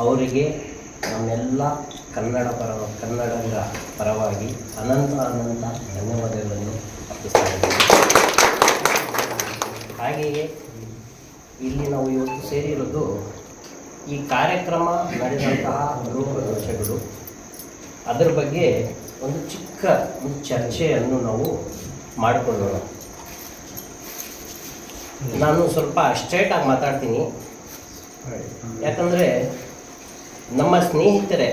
ಅವರಿಗೆ ನಮ್ಮೆಲ್ಲ ಕನ್ನಡ ಪರ, ಕನ್ನಡದ ಪರವಾಗಿ ಅನಂತ ಅನಂತ ಧನ್ಯವಾದಗಳನ್ನು ಅರ್ಪಿಸ್ತಾ ಹಾಗೆಯೇ ಇಲ್ಲಿ ನಾವು ಇವತ್ತು ಸೇರಿರೋದು ಈ ಕಾರ್ಯಕ್ರಮ ನಡೆದಂತಹ ರೂಪದೋಷಗಳು ಅದರ ಬಗ್ಗೆ ಒಂದು ಚಿಕ್ಕ ಚರ್ಚೆಯನ್ನು ನಾವು ಮಾಡಿಕೊಳ್ಳೋಣ. ನಾನು ಸ್ವಲ್ಪ ಸ್ಟ್ರೇಟಾಗಿ ಮಾತಾಡ್ತೀನಿ. ಯಾಕಂದರೆ ನಮ್ಮ ಸ್ನೇಹಿತರೆ,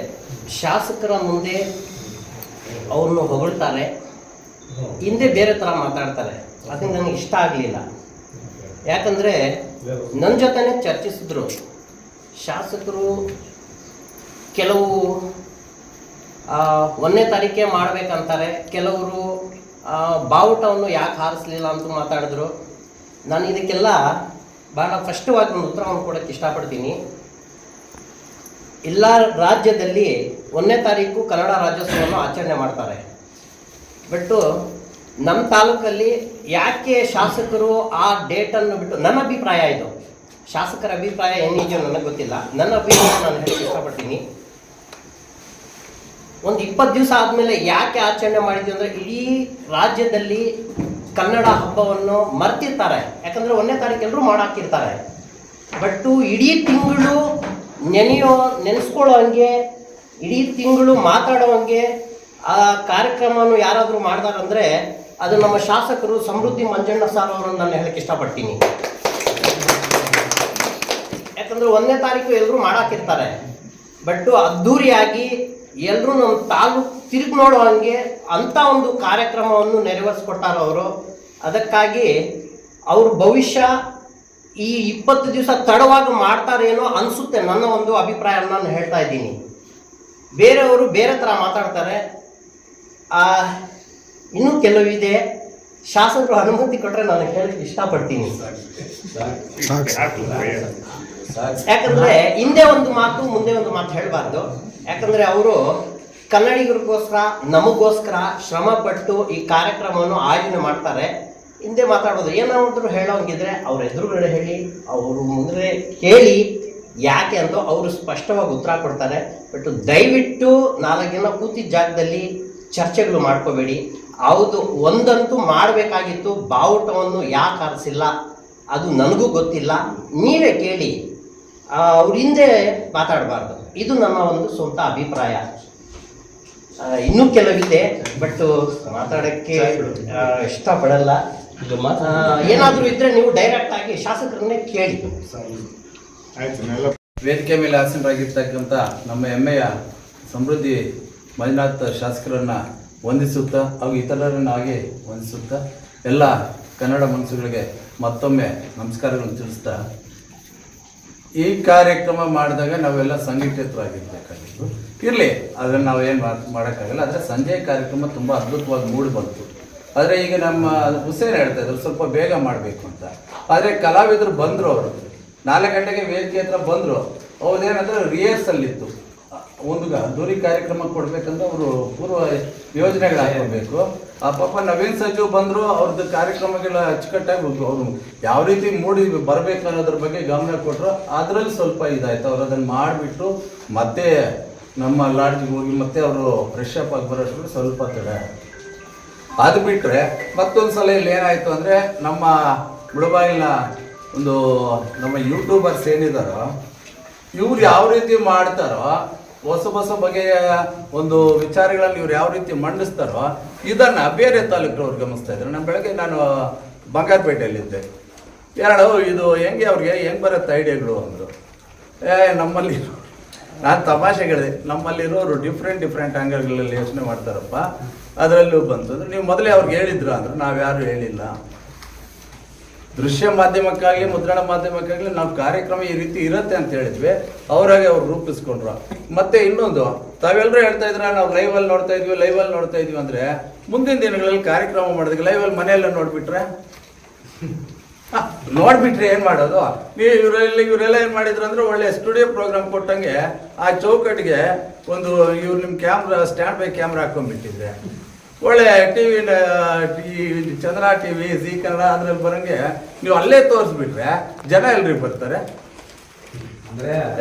ಶಾಸಕರ ಮುಂದೆ ಅವ್ರನ್ನು ಹೊಗಳ್ತಾರೆ. ಹಿಂದೆ ಬೇರೆ ಥರ ಮಾತಾಡ್ತಾರೆ. ಅದಕ್ಕೆ ನನಗೆ ಇಷ್ಟ ಆಗಲಿಲ್ಲ. ಯಾಕಂದರೆ ನನ್ನ ಜೊತೆನೇ ಚರ್ಚಿಸಿದ್ರು. ಶಾಸಕರು ಕೆಲವು ಒಂದನೇ ತಾರೀಕೆ ಮಾಡಬೇಕಂತಾರೆ. ಕೆಲವರು ಬಾವುಟವನ್ನು ಯಾಕೆ ಹಾರಿಸ್ಲಿಲ್ಲ ಅಂತ ಮಾತಾಡಿದ್ರು. ನಾನು ಇದಕ್ಕೆಲ್ಲ ಭಾಳ ಸ್ಪಷ್ಟವಾಗಿ ಒಂದು ಉತ್ತರವನ್ನು ಕೊಡೋಕ್ಕೆ ಇಷ್ಟಪಡ್ತೀನಿ. ಎಲ್ಲ ರಾಜ್ಯದಲ್ಲಿ ಒಂದನೇ ತಾರೀಕು ಕನ್ನಡ ರಾಜ್ಯೋತ್ಸವವನ್ನು ಆಚರಣೆ ಮಾಡ್ತಾರೆ. ಬಟ್ಟು ನಮ್ಮ ತಾಲೂಕಲ್ಲಿ ಯಾಕೆ ಶಾಸಕರು ಆ ಡೇಟನ್ನು ಬಿಟ್ಟು, ನನ್ನ ಅಭಿಪ್ರಾಯ ಇದು. ಶಾಸಕರ ಅಭಿಪ್ರಾಯ ಏನಿದೆಯೋ ನನಗೆ ಗೊತ್ತಿಲ್ಲ. ನನ್ನ ಅಭಿಪ್ರಾಯ ನಾನು ಹೇಳಕ್ಕೆ ಇಷ್ಟಪಡ್ತೀನಿ. ಒಂದು ಇಪ್ಪತ್ತು ದಿವಸ ಆದಮೇಲೆ ಯಾಕೆ ಆಚರಣೆ ಮಾಡಿದ್ವಿ ಅಂದರೆ ಇಡೀ ರಾಜ್ಯದಲ್ಲಿ ಕನ್ನಡ ಹಬ್ಬವನ್ನು ಮರ್ತಿರ್ತಾರೆ. ಯಾಕಂದರೆ ಒಂದನೇ ತಾರೀಕು ಎಲ್ಲರೂ ಮಾಡಾಕಿರ್ತಾರೆ ಬಟ್ಟು ಇಡೀ ತಿಂಗಳು ನೆನೆಯೋ, ನೆನೆಸ್ಕೊಳ್ಳೋ ಹಂಗೆ, ಇಡೀ ತಿಂಗಳು ಮಾತಾಡೋ ಹಂಗೆ ಆ ಕಾರ್ಯಕ್ರಮವನ್ನು ಯಾರಾದರೂ ಮಾಡ್ದಾರಂದರೆ ಅದು ನಮ್ಮ ಶಾಸಕರು ಸಮೃದ್ಧಿ ಮಂಜಣ್ಣ ಸಾರ್ ಅವರನ್ನು ನಾನು ಹೇಳಕ್ಕೆ ಇಷ್ಟಪಡ್ತೀನಿ. ಯಾಕಂದ್ರೆ ಒಂದನೇ ತಾರೀಕು ಎಲ್ಲರೂ ಮಾಡಾಕಿರ್ತಾರೆ. ಬಟ್ ಅದ್ಧೂರಿಯಾಗಿ ಎಲ್ಲರೂ ನಮ್ಮ ತಾಲೂಕು ತಿರುಗಿ ನೋಡೋ ಹಂಗೆ ಅಂಥ ಒಂದು ಕಾರ್ಯಕ್ರಮವನ್ನು ನೆರವೇರಿಸ್ಕೊಟ್ಟಾರ ಅವರು. ಅದಕ್ಕಾಗಿ ಅವ್ರ ಭವಿಷ್ಯ ಈ ಇಪ್ಪತ್ತು ದಿವಸ ತಡವಾಗಿ ಮಾಡ್ತಾರೇನೋ ಅನಿಸುತ್ತೆ ನನ್ನ ಒಂದು ಅಭಿಪ್ರಾಯ ನಾನು ಹೇಳ್ತಾ ಇದ್ದೀನಿ. ಬೇರೆಯವರು ಬೇರೆ ಥರ ಮಾತಾಡ್ತಾರೆ. ಇನ್ನೂ ಕೆಲವಿದೆ ಶಾಸಕರು ಅನುಮತಿ ಕೊಟ್ಟರೆ ನಾನು ಹೇಳಕ್ಕೆ ಇಷ್ಟಪಡ್ತೀನಿ. ಯಾಕಂದರೆ ಹಿಂದೆ ಒಂದು ಮಾತು, ಮುಂದೆ ಒಂದು ಮಾತು ಹೇಳಬಾರ್ದು. ಯಾಕಂದರೆ ಅವರು ಕನ್ನಡಿಗರಿಗೋಸ್ಕರ, ನಮಗೋಸ್ಕರ ಶ್ರಮ ಪಟ್ಟು ಈ ಕಾರ್ಯಕ್ರಮವನ್ನು ಆಯೋಜನೆ ಮಾಡ್ತಾರೆ. ಹಿಂದೆ ಮಾತಾಡೋದು ಏನಾದ್ರು ಹೇಳೋಂಗಿದ್ರೆ ಅವ್ರ ಎದುರುಗಡೆ ಹೇಳಿ, ಅವರು ಮುಂದೆ ಕೇಳಿ, ಯಾಕೆ ಅಂತ ಅವರು ಸ್ಪಷ್ಟವಾಗಿ ಉತ್ತರ ಕೊಡ್ತಾರೆ. ಬಟ್ ದಯವಿಟ್ಟು ನಾಲ್ಕು ಜನ ಕೂತಿದ್ದ ಜಾಗದಲ್ಲಿ ಚರ್ಚೆಗಳು ಮಾಡ್ಕೋಬೇಡಿ. ಹೌದು, ಒಂದಂತೂ ಮಾಡಬೇಕಾಗಿತ್ತು, ಬಾವುಟವನ್ನು ಯಾಕೆ ಆರಿಸಿಲ್ಲ, ಅದು ನನಗೂ ಗೊತ್ತಿಲ್ಲ. ನೀವೇ ಕೇಳಿ. ಅವ್ರ ಹಿಂದೆ ಮಾತಾಡಬಾರ್ದು. ಇದು ನನ್ನ ಒಂದು ಸ್ವಂತ ಅಭಿಪ್ರಾಯ. ಇನ್ನೂ ಕೆಲವಿದೆ ಬಟ್ ಮಾತಾಡೋಕ್ಕೆ ಇಷ್ಟಪಡಲ್ಲ. ಏನಾದರೂ ಇದ್ರೆ ನೀವು ಡೈರೆಕ್ಟ್ ಆಗಿ ಶಾಸಕರನ್ನೇ ಕೇಳಿ. ವೇದಿಕೆ ಮೇಲೆ ಆಸೀನರಾಗಿರ್ತಕ್ಕಂಥ ನಮ್ಮ ಹೆಮ್ಮೆಯ ಸಮೃದ್ಧಿ ಮಂಜುನಾಥ್ ಶಾಸಕರನ್ನ ವಂದಿಸುತ್ತಾ ಹಾಗೂ ಇತರರನ್ನ ಹಾಗೆ ವಂದಿಸುತ್ತಾ ಎಲ್ಲ ಕನ್ನಡ ಮನಸ್ಸುಗಳಿಗೆ ಮತ್ತೊಮ್ಮೆ ನಮಸ್ಕಾರಗಳನ್ನು ತಿಳಿಸ್ತಾ ಈ ಕಾರ್ಯಕ್ರಮ ಮಾಡಿದಾಗ ನಾವೆಲ್ಲ ಸಂಘಟಿತರಾಗಿರ್ಬೇಕಾಗಿತ್ತು. ಇರಲಿ ಅದನ್ನು ನಾವೇನು ಮಾಡೋಕ್ಕಾಗಲ್ಲ. ಆದರೆ ಸಂಜೆ ಕಾರ್ಯಕ್ರಮ ತುಂಬ ಅದ್ಭುತವಾಗಿ ಮೂಡಿ ಬಂತು. ಆದರೆ ಈಗ ನಮ್ಮ ಹುಸೇನ್ ಹೇಳ್ತಾ ಇದ್ರು ಸ್ವಲ್ಪ ಬೇಗ ಮಾಡಬೇಕು ಅಂತ. ಆದರೆ ಕಲಾವಿದರು ಬಂದರು ಅವರು. ನಾಲ್ಕು ಗಂಟೆಗೆ ವೇದಿಕೆ ಹತ್ರ ಬಂದರು ಅವ್ರದ್ದೇನಂದ್ರೆ ರಿಹರ್ಸಲ್ ಇತ್ತು. ಒಂದು ಅದ್ದೂರಿ ಕಾರ್ಯಕ್ರಮ ಕೊಡ್ಬೇಕಂದ್ರೆ ಅವರು ಪೂರ್ವ ಯೋಜನೆಗಳು ಹಾಕೋಬೇಕು ಆ ಪಾಪ ನವೀನ್ ಸಚಿವ್ ಬಂದ್ರು ಅವ್ರದ್ದು ಕಾರ್ಯಕ್ರಮಗಳ ಅಚ್ಚುಕಟ್ಟಾಗಿ ಅವರು ಯಾವ ರೀತಿ ಮೂಡಿ ಬರ್ಬೇಕು ಅನ್ನೋದ್ರ ಬಗ್ಗೆ ಗಮನ ಕೊಟ್ಟರು ಅದರಲ್ಲಿ ಸ್ವಲ್ಪ ಇದಾಯ್ತು. ಅವ್ರು ಅದನ್ನ ಮಾಡಿಬಿಟ್ಟು ಮತ್ತೆ ನಮ್ಮ ಲಾಡ್ಜ್ಗೆ ಹೋಗಿ ಮತ್ತೆ ಅವರು ಫ್ರೆಶ್ ಅಪ್ ಆಗಿ ಬರೋಷ್ಟು ಸ್ವಲ್ಪ ತಡ. ಅದು ಬಿಟ್ಟರೆ ಮತ್ತೊಂದು ಸಲ ಇಲ್ಲಿ ಏನಾಯಿತು ಅಂದರೆ ನಮ್ಮ ಮುಳುಬಾಯಿನ ಒಂದು ನಮ್ಮ ಯೂಟ್ಯೂಬರ್ಸ್ ಏನಿದಾರೋ, ಇವ್ರು ಯಾವ ರೀತಿ ಮಾಡ್ತಾರೋ, ಹೊಸ ಹೊಸ ಬಗೆಯ ಒಂದು ವಿಚಾರಗಳನ್ನು ಇವ್ರು ಯಾವ ರೀತಿ ಮಂಡಿಸ್ತಾರೋ, ಇದನ್ನು ಬೇರೆ ತಾಲೂಕಿನವ್ರು ಗಮನಿಸ್ತಾ ಇದ್ರು ನಾನು ಬೆಳಗ್ಗೆ ನಾನು ಬಂಗಾರಪೇಟೆಯಲ್ಲಿದ್ದೆ. ಎರಡು ಇದು ಹೆಂಗೆ ಅವ್ರಿಗೆ, ಹೆಂಗೆ ಬರುತ್ತೆ ಐಡಿಯಾಗಳು ಅಂದರು. ಏ, ನಮ್ಮಲ್ಲಿ ನಾನು ತಮಾಷೆಗಳಿದೆ ನಮ್ಮಲ್ಲಿರೋರು ಡಿಫ್ರೆಂಟ್ ಡಿಫ್ರೆಂಟ್ ಆ್ಯಂಗಲ್ಗಳಲ್ಲಿ ಯೋಚನೆ ಮಾಡ್ತಾರಪ್ಪ. ಅದರಲ್ಲೂ ಬಂತು ಅಂದ್ರೆ ನೀವು ಮೊದಲೇ ಅವ್ರಿಗೆ ಹೇಳಿದ್ರು ಅಂದ್ರೆ ನಾವು ಯಾರು ಹೇಳಿಲ್ಲ. ದೃಶ್ಯ ಮಾಧ್ಯಮಕ್ಕಾಗಲಿ, ಮುದ್ರಣ ಮಾಧ್ಯಮಕ್ಕಾಗಲಿ ನಾವು ಕಾರ್ಯಕ್ರಮ ಈ ರೀತಿ ಇರುತ್ತೆ ಅಂತ ಹೇಳಿದ್ವಿ. ಅವರಾಗೆ ಅವ್ರು ರೂಪಿಸ್ಕೊಂಡ್ರು. ಮತ್ತೆ ಇನ್ನೊಂದು ತಾವೆಲ್ಲರೂ ಹೇಳ್ತಾ ಇದ್ರೆ ನಾವು ಲೈವಲ್ಲಿ ನೋಡ್ತಾ ಇದ್ವಿ ಲೈವಲ್ಲಿ ನೋಡ್ತಾ ಇದ್ವಿ ಅಂದ್ರೆ ಮುಂದಿನ ದಿನಗಳಲ್ಲಿ ಕಾರ್ಯಕ್ರಮ ಮಾಡಿದಾಗ ಲೈವಲ್ಲಿ ಮನೆಯಲ್ಲೇ ನೋಡಿಬಿಟ್ರೆ? ನೋಡ್ಬಿಟ್ರೆ ಏನ್ ಮಾಡೋದು? ನೀವು ಇವರೆಲ್ಲ ಇವರೆಲ್ಲ ಏನ್ ಮಾಡಿದ್ರು ಅಂದ್ರೆ ಒಳ್ಳೆ ಸ್ಟುಡಿಯೋ ಪ್ರೋಗ್ರಾಮ್ ಕೊಟ್ಟಂಗೆ ಆ ಚೌಕಟ್ಟಿಗೆ ಒಂದು ಇವ್ರು ನಿಮ್ ಕ್ಯಾಮ್ರಾ ಸ್ಟ್ಯಾಂಡ್ ಬೈ ಕ್ಯಾಮ್ರಾ ಹಾಕೊಂಡ್ಬಿಟ್ಟಿದ್ರೆ ಒಳ್ಳೆ TV Chandra TV Zee Kannada ಅದ್ರಲ್ಲಿ ಬರಂಗೆ ನೀವು ಅಲ್ಲೇ ತೋರಿಸ್ಬಿಟ್ರೆ ಜನ ಎಲ್ರಿ ಬರ್ತಾರೆ.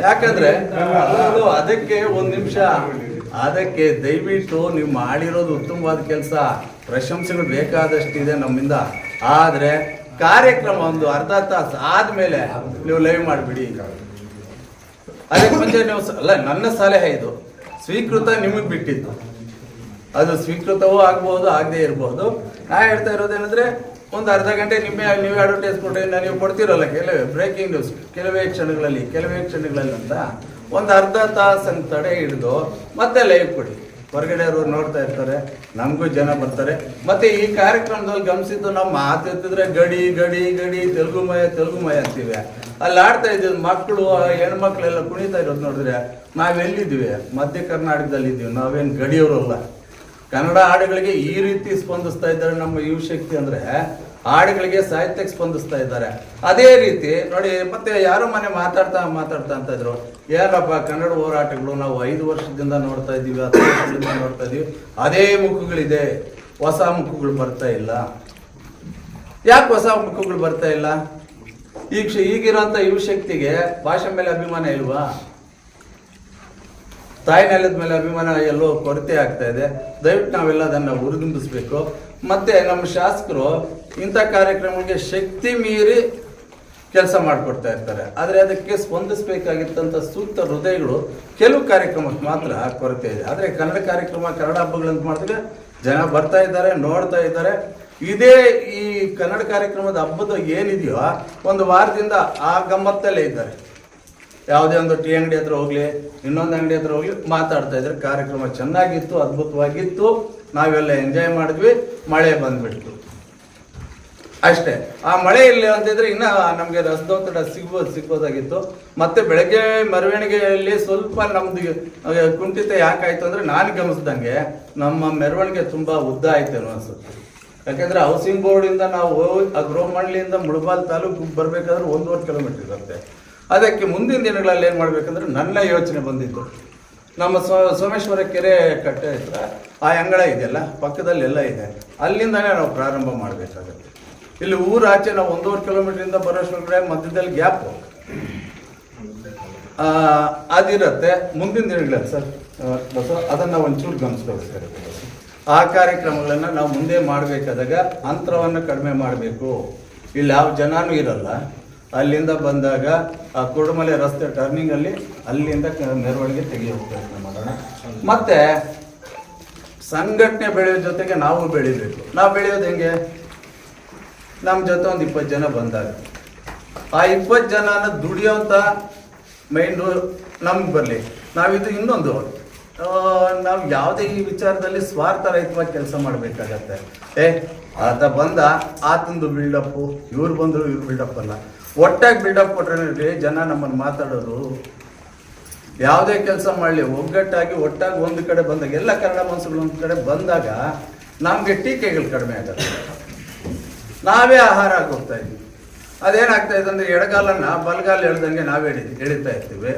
ಯಾಕಂದ್ರೆ ಅದು ಅದಕ್ಕೆ ಒಂದ್ ನಿಮಿಷ. ಅದಕ್ಕೆ ದಯವಿಟ್ಟು ನೀವು ಮಾಡಿರೋದು ಉತ್ತಮವಾದ ಕೆಲಸ. ಪ್ರಶಂಸೆಗಳು ಬೇಕಾದಷ್ಟಿದೆ ನಮ್ಮಿಂದ. ಆದ್ರೆ ಕಾರ್ಯಕ್ರಮ ಒಂದು ಅರ್ಧ ತಾಸು ಆದ್ಮೇಲೆ ನೀವು ಲೈವ್ ಮಾಡಿಬಿಡಿ. ಅದಕ್ಕೆ ಮುಂಚೆ ನೀವು ಅಲ್ಲ, ನನ್ನ ಸಲಹೆ ಇದು. ಸ್ವೀಕೃತ ನಿಮಗೆ ಬಿಟ್ಟಿದ್ದು. ಅದು ಸ್ವೀಕೃತವೂ ಆಗ್ಬಹುದು ಆಗದೆ ಇರಬಹುದು ನಾ ಹೇಳ್ತಾ ಇರೋದೇನಂದ್ರೆ ಒಂದು ಅರ್ಧ ಗಂಟೆ ನಿಮ್ಮ ನೀವು ಅಡ್ವರ್ಟೈಸ್ ಕೊಟ್ಟರೆ ನೀವು ಕೊಡ್ತಿರಲ್ಲ. ಕೆಲವೇ ಬ್ರೇಕಿಂಗ್ ನ್ಯೂಸ್ ಕೆಲವೇ ಕ್ಷಣಗಳಲ್ಲಿ ಕೆಲವೇ ಕ್ಷಣಗಳಲ್ಲಿ ಅಂತ. ಒಂದು ಅರ್ಧ ತಾಸನ್ನು ತಡೆ ಹಿಡಿದು ಮತ್ತೆ ಲೈವ್ ಕೊಡಿ. ಹೊರಗಡೆ ಅವರು ನೋಡ್ತಾ ಇರ್ತಾರೆ, ನಮಗೂ ಜನ ಬರ್ತಾರೆ. ಮತ್ತೆ ಈ ಕಾರ್ಯಕ್ರಮದಲ್ಲಿ ಗಮನಿಸಿದ್ದು ನಮ್ಮ ಮಾತಿರ್ತಿದ್ರೆ ಗಡಿ ಗಡಿ ಗಡಿ, ತೆಲುಗು ಮಯ ತೆಲುಗು ಮಯ ಅಂತೀವಿ. ಅಲ್ಲಿ ಆಡ್ತಾ ಇದ್ದೀವಿ, ಮಕ್ಕಳು ಹೆಣ್ಮಕ್ಳೆಲ್ಲ ಕುಣಿತಾ ಇರೋದು ನೋಡಿದ್ರೆ ನಾವೆಲ್ಲಿದ್ದೀವಿ ಮಧ್ಯ ಕರ್ನಾಟಕದಲ್ಲಿ ಇದ್ದೀವಿ ನಾವೇನು ಗಡಿಯವರಲ್ಲ ಕನ್ನಡ ಹಾಡುಗಳಿಗೆ ಈ ರೀತಿ ಸ್ಪಂದಿಸ್ತಾ ಇದ್ದಾರೆ ನಮ್ಮ ಯುವಶಕ್ತಿ ಶಕ್ತಿ ಅಂದ್ರೆ ಹಾಡುಗಳಿಗೆ ಸಾಹಿತ್ಯಕ್ಕೆ ಸ್ಪಂದಿಸ್ತಾ ಇದ್ದಾರೆ. ಅದೇ ರೀತಿ ನೋಡಿ, ಮತ್ತೆ ಯಾರೋ ಮನೆ ಮಾತಾಡ್ತಾ ಮಾತಾಡ್ತಾ ಅಂತ ಇದ್ರು. ಏನಪ್ಪ ಕನ್ನಡ ಹೋರಾಟಗಳು ನಾವು ಐದು ವರ್ಷದಿಂದ ನೋಡ್ತಾ ಇದ್ದೀವಿ, ಹತ್ತು ವರ್ಷದಿಂದ ನೋಡ್ತಾ ಇದೀವಿ ಅದೇ ಮುಖಗಳಿದೆ. ಹೊಸ ಮುಖಗಳು ಬರ್ತಾ ಇಲ್ಲ. ಯಾಕೆ ಹೊಸ ಮುಖಗಳು ಬರ್ತಾ ಇಲ್ಲ? ಈಗ ಈಗಿರೋಂಥ ಯುವ ಶಕ್ತಿಗೆ ಭಾಷೆ ಮೇಲೆ ಅಭಿಮಾನ ಇಲ್ವಾ? ತಾಯಿ ನೆಲದ ಮೇಲೆ ಅಭಿಮಾನ ಎಲ್ಲೋ ಕೊರತೆ ಆಗ್ತಾ ಇದೆ. ದಯವಿಟ್ಟು ನಾವೆಲ್ಲ ಅದನ್ನು ಹುರಿದುಂಬಿಸ್ಬೇಕು. ಮತ್ತೆ ನಮ್ಮ ಶಾಸಕರು ಇಂಥ ಕಾರ್ಯಕ್ರಮಗಳಿಗೆ ಶಕ್ತಿ ಮೀರಿ ಕೆಲಸ ಮಾಡಿಕೊಡ್ತಾ ಇರ್ತಾರೆ. ಆದರೆ ಅದಕ್ಕೆ ಸ್ಪಂದಿಸಬೇಕಾಗಿತ್ತಂಥ ಸೂಕ್ತ ಹೃದಯಗಳು ಕೆಲವು ಕಾರ್ಯಕ್ರಮಕ್ಕೆ ಮಾತ್ರ ಕೊರತೆ ಇದೆ. ಆದರೆ ಕನ್ನಡ ಕಾರ್ಯಕ್ರಮ, ಕನ್ನಡ ಹಬ್ಬಗಳಂತ ಮಾಡಿದ್ರೆ ಜನ ಬರ್ತಾ ಇದ್ದಾರೆ, ನೋಡ್ತಾ ಇದ್ದಾರೆ. ಇದೇ ಈ ಕನ್ನಡ ಕಾರ್ಯಕ್ರಮದ ಹಬ್ಬದ ಏನಿದೆಯೋ ಒಂದು ವಾರದಿಂದ ಆ ಗಮ್ಮತ್ತಲ್ಲೇ ಇದ್ದಾರೆ. ಯಾವುದೇ ಒಂದು ಟೀ ಅಂಗಡಿ ಹತ್ರ ಹೋಗಲಿ, ಇನ್ನೊಂದು ಅಂಗಡಿ ಹತ್ರ ಹೋಗಲಿ ಮಾತಾಡ್ತಾ ಇದ್ದಾರೆ. ಕಾರ್ಯಕ್ರಮ ಚೆನ್ನಾಗಿತ್ತು, ಅದ್ಭುತವಾಗಿತ್ತು. ನಾವೆಲ್ಲ ಎಂಜಾಯ್ ಮಾಡಿದ್ವಿ, ಮಳೆ ಬಂದ್ಬಿಡ್ತು. ಅಷ್ಟೇ. ಆ ಮಳೆ ಇಲ್ಲ ಅಂತಿದ್ರೆ ಇನ್ನ ನಮಗೆ ರಸದೊತ್ತಡ ಸಿಗ್ಬೋದು, ಸಿಗ್ಬೋದಾಗಿತ್ತು. ಮತ್ತೆ ಬೆಳಗ್ಗೆ ಮೆರವಣಿಗೆಯಲ್ಲಿ ಸ್ವಲ್ಪ ನಮ್ದು ಕುಂಠಿತ ಯಾಕಾಯ್ತು ಅಂದ್ರೆ ನಾನು ಗಮನಿಸ್ದಂಗೆ ನಮ್ಮ ಮೆರವಣಿಗೆ ತುಂಬಾ ಉದ್ದ ಆಯ್ತೇನೋ ಅನ್ಸುತ್ತೆ. ಯಾಕಂದ್ರೆ ಹೌಸಿಂಗ್ ಬೋರ್ಡ್ ಇಂದ ನಾವು ಆ ಗೃಹಮಂಡಲಿಯಿಂದ ಮುಳಬಾಲ್ ತಾಲೂಕು ಬರ್ಬೇಕಾದ್ರೆ ಒಂದೂವರೆ ಕಿಲೋಮೀಟರ್ ಇರುತ್ತೆ. ಅದಕ್ಕೆ ಮುಂದಿನ ದಿನಗಳಲ್ಲಿ ಏನು ಮಾಡ್ಬೇಕಂದ್ರೆ ನನ್ನ ಯೋಚನೆ ಬಂದಿತ್ತು. ನಮ್ಮ ಸೋಮೇಶ್ವರ ಕೆರೆ ಕಟ್ಟೆ ಹತ್ರ ಆ ಅಂಗಳ ಇದೆಯಲ್ಲ, ಪಕ್ಕದಲ್ಲಿ ಎಲ್ಲ ಇದೆ. ಅಲ್ಲಿಂದನೇ ನಾವು ಪ್ರಾರಂಭ ಮಾಡಬೇಕಾಗುತ್ತೆ. ಇಲ್ಲಿ ಊರಾಚೆ ನಾವು ಒಂದೂವರೆ ಕಿಲೋಮೀಟ್ರಿಂದ ಬರೋಷ್ಟೊಳಗಡೆ ಮಧ್ಯದಲ್ಲಿ ಗ್ಯಾಪ್ ಅದಿರತ್ತೆ. ಮುಂದಿನ ದಿನಗಳಲ್ಲಿ ಸರ್ ಬಸ್ ಅದನ್ನು ಒಂಚೂರು ಗಮನಿಸ್ಕೋಬೇಕಾಗುತ್ತೆ. ಆ ಕಾರ್ಯಕ್ರಮಗಳನ್ನು ನಾವು ಮುಂದೆ ಮಾಡಬೇಕಾದಾಗ ಅಂತರವನ್ನು ಕಡಿಮೆ ಮಾಡಬೇಕು. ಇಲ್ಲಿ ಯಾವ ಜನನೂ ಇರಲ್ಲ. ಅಲ್ಲಿಂದ ಬಂದಾಗ ಆ ಕುರುಮಲೆ ರಸ್ತೆ ಟರ್ನಿಂಗ್ ಅಲ್ಲಿ ಅಲ್ಲಿಂದ ಮೆರವಣಿಗೆ ತೆಗೆಯೋ ಪ್ರಯತ್ನ ಮಾಡೋಣ. ಮತ್ತೆ ಸಂಘಟನೆ ಬೆಳೆಯೋ ಜೊತೆಗೆ ನಾವು ಬೆಳಿಬೇಕು. ನಾವು ಬೆಳೆಯೋದು ಹೆಂಗೆ? ನಮ್ಮ ಜೊತೆ ಒಂದು ಇಪ್ಪತ್ತು ಜನ ಬಂದಾಗ ಆ ಇಪ್ಪತ್ತು ಜನನ ದುಡಿಯೋಂಥ ಮೈಂಡು ನಮ್ಗೆ ಬರಲಿ. ನಾವಿದ್ದು ಇನ್ನೊಂದು ನಾವು ಯಾವುದೇ ಈ ವಿಚಾರದಲ್ಲಿ ಸ್ವಾರ್ಥ ರಹಿತವಾಗಿ ಕೆಲಸ ಮಾಡಬೇಕಾಗತ್ತೆ. ಏ, ಆತ ಬಂದ, ಆತಂದು ಬಿಲ್ಡಪ್ಪು ಇವ್ರು ಬಂದರು, ಇವ್ರು ಬಿಲ್ಡಪ್ ಅಲ್ಲ. ಒಟ್ಟಾಗಿ ಬಿಲ್ಡಪ್ ಕೊಟ್ರೆ ಜನ ನಮ್ಮನ್ನು ಮಾತಾಡೋದು ಯಾವುದೇ ಕೆಲಸ ಮಾಡಲಿ, ಒಗ್ಗಟ್ಟಾಗಿ ಒಟ್ಟಾಗಿ ಒಂದು ಕಡೆ ಬಂದಾಗ, ಎಲ್ಲ ಕನ್ನಡ ಮನಸ್ಸುಗಳು ಒಂದು ಕಡೆ ಬಂದಾಗ ನಮಗೆ ಟೀಕೆಗಳು ಕಡಿಮೆ ಆಗುತ್ತೆ. ನಾವೇ ಆಹಾರ ಆಗೋಗ್ತಾ ಇದ್ವಿ ಅದೇನಾಗ್ತಾ ಇದೆ ಅಂದರೆ, ಎಡಗಾಲನ್ನ ಬಲಗಾಲ ಎಳ್ದಂಗೆ ನಾವೇ ಎಳಿ, ಎಳಿತಾ ಇರ್ತೀವಿ.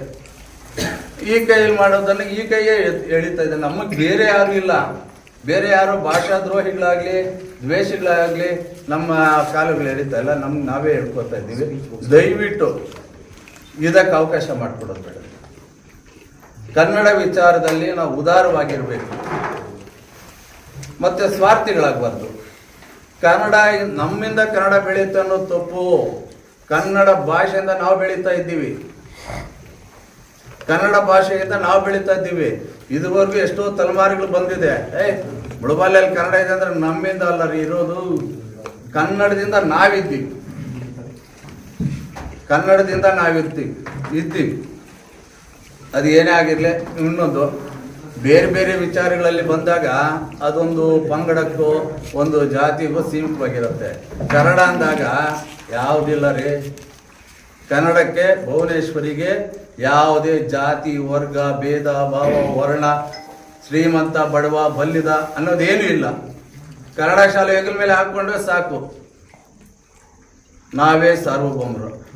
ಈ ಕೈಯಲ್ಲಿ ಮಾಡೋದನ್ನು ಈ ಕೈಯೇ ಎಳಿತಾ ಇದೆ. ನಮಗೆ ಬೇರೆ ಯಾರು ಇಲ್ಲ. ಬೇರೆ ಯಾರು ಭಾಷಾ ದ್ವೇಷಗಳಾಗಲಿ ದ್ವೇಷಗಳಾಗ್ಲಿ ನಮ್ಮ ಕಾಲುಗಳು ಎಳಿತಾ ಇಲ್ಲ. ನಮ್ಗೆ ನಾವೇ ಹೇಳ್ಕೊತಾ ಇದ್ದೀವಿ. ದಯವಿಟ್ಟು ಇದಕ್ಕೆ ಅವಕಾಶ ಮಾಡಿಕೊಡೋದು ಬೇಡ. ಕನ್ನಡ ವಿಚಾರದಲ್ಲಿ ನಾವು ಉದಾರವಾಗಿರಬೇಕು. ಮತ್ತೆ ಸ್ವಾರ್ಥಿಗಳಾಗಬಾರ್ದು. ಕನ್ನಡ ನಮ್ಮಿಂದ ಕನ್ನಡ ಬೆಳೀತಾ ಅನ್ನೋ ತಪ್ಪು. ಕನ್ನಡ ಭಾಷೆಯಿಂದ ನಾವು ಬೆಳೀತಾ ಇದ್ದೀವಿ. ಕನ್ನಡ ಭಾಷೆಯಿಂದ ನಾವು ಬೆಳೀತಾ ಇದ್ದೀವಿ. ಇದುವರೆಗೂ ಎಷ್ಟೋ ತಲೆಮಾರುಗಳು ಬಂದಿದೆ. ಏ ಬುಡಬಾಲ್ಯಲ್ಲಿ ಕನ್ನಡ ಇದೆ ಅಂದ್ರೆ ನಮ್ಮಿಂದ ಅಲ್ಲ ರೀ, ಇರೋದು. ಕನ್ನಡದಿಂದ ನಾವಿದ್ದೀವಿ. ಕನ್ನಡದಿಂದ ನಾವಿರ್ತೀವಿ ಇದ್ದೀವಿ. ಅದು ಏನೇ ಆಗಿರಲಿ, ಇನ್ನೊಂದು. ಬೇರೆ ಬೇರೆ ವಿಚಾರಗಳಲ್ಲಿ ಬಂದಾಗ ಅದೊಂದು ಪಂಗಡಕ್ಕೂ, ಒಂದು ಜಾತಿಗೂ ಸೀಮಿತವಾಗಿರುತ್ತೆ. ಕನ್ನಡ ಅಂದಾಗ ಯಾವುದಿಲ್ಲ ರೀ. ಕನ್ನಡಕ್ಕೆ ಭುವನೇಶ್ವರಿಗೆ ಯಾವುದೇ ಜಾತಿ, ವರ್ಗ, ಭೇದ, ಭಾವ, ವರ್ಣ, ಶ್ರೀಮಂತ, ಬಡವ, ಬಲ್ಲಿದ ಅನ್ನೋದೇನೂ ಇಲ್ಲ. ಕನ್ನಡ ಶಾಲೆ ಹೆಗಲ ಮೇಲೆ ಹಾಕ್ಕೊಂಡ್ರೆ ಸಾಕು. ನಾವೇ ಸಾರ್ವಭೌಮರು.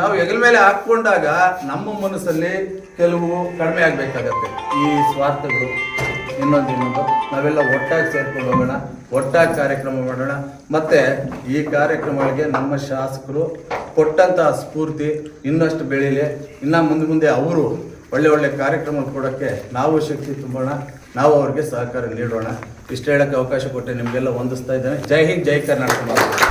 ನಾವು ಹೆಗಲ ಮೇಲೆ ಹಾಕೊಂಡಾಗ ನಮ್ಮ ಮನಸ್ಸಲ್ಲಿ ಕೆಲವು ಕಡಿಮೆ ಆಗಬೇಕಾಗತ್ತೆ. ಈ ಸ್ವಾರ್ಥಗಳು. ಇನ್ನೊಂದು ಇನ್ನೊಂದು ನಾವೆಲ್ಲ ಒಟ್ಟಾಗಿ ಸೇರ್ಕೊಂಡು ಹೋಗೋಣ, ಒಟ್ಟಾಗಿ ಕಾರ್ಯಕ್ರಮ ಮಾಡೋಣ. ಮತ್ತೆ ಈ ಕಾರ್ಯಕ್ರಮಗಳಿಗೆ ನಮ್ಮ ಶಾಸಕರು ಕೊಟ್ಟಂತಹ ಸ್ಫೂರ್ತಿ ಇನ್ನಷ್ಟು ಬೆಳೀಲಿ. ಇನ್ನು ಮುಂದೆ ಮುಂದೆ ಅವರು ಒಳ್ಳೆ ಒಳ್ಳೆ ಕಾರ್ಯಕ್ರಮ ಕೊಡೋಕ್ಕೆ ನಾವು ಶಕ್ತಿ ತುಂಬೋಣ. ನಾವು ಅವ್ರಿಗೆ ಸಹಕಾರ ನೀಡೋಣ. ಇಷ್ಟು ಹೇಳೋಕ್ಕೆ ಅವಕಾಶ ಕೊಟ್ಟೆ ನಿಮಗೆಲ್ಲ ವಂದಿಸ್ತಾ ಇದ್ದೇನೆ. ಜೈ ಹಿಂದ್, ಜೈ ಕರ್ನಾಟಕ.